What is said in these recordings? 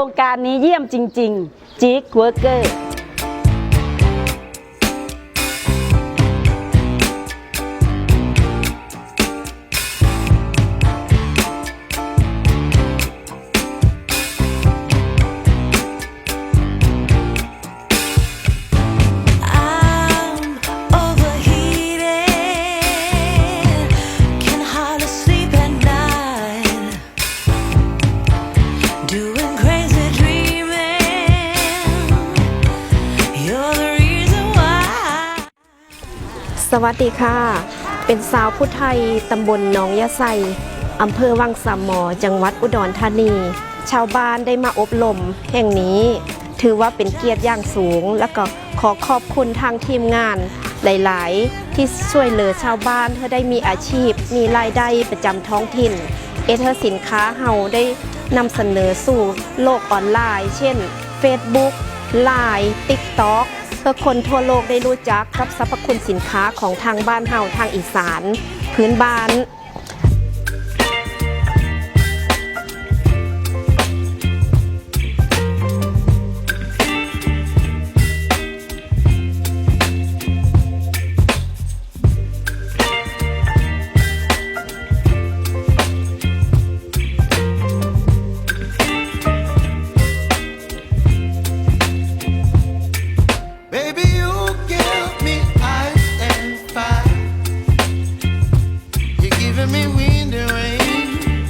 ครงการนี้เยี่ยมจริง ๆ จิกเวิร์กเกอร์ สวัสดีค่ะ เป็นสาวผู้ไทยตำบลหนองยะไซอำเภอวังสามหมอ จังหวัดอุดรธานี ชาวบ้านได้มาอบรมแห่งนี้ ถือว่าเป็นเกียรติอย่างสูง แล้วก็ขอขอบคุณทางทีมงานหลาย ๆ ที่ช่วยเหลือชาวบ้านเพื่อได้มีอาชีพ มีรายได้ประจำท้องถิ่น เอเธอร์สินค้าเฮาได้นำเสนอสู่โลกออนไลน์ เช่น Facebook Line TikTok เพื่อคนทั่วโลกได้รู้จักกับสรรพคุณสินค้าของทางบ้านเฮาทางอีสาน พื้นบ้าน giving me wind and rain.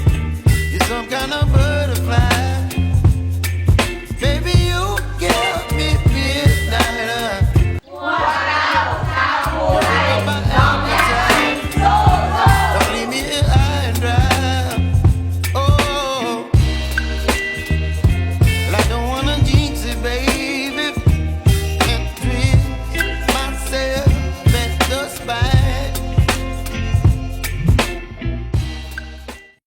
You're some kind of bird.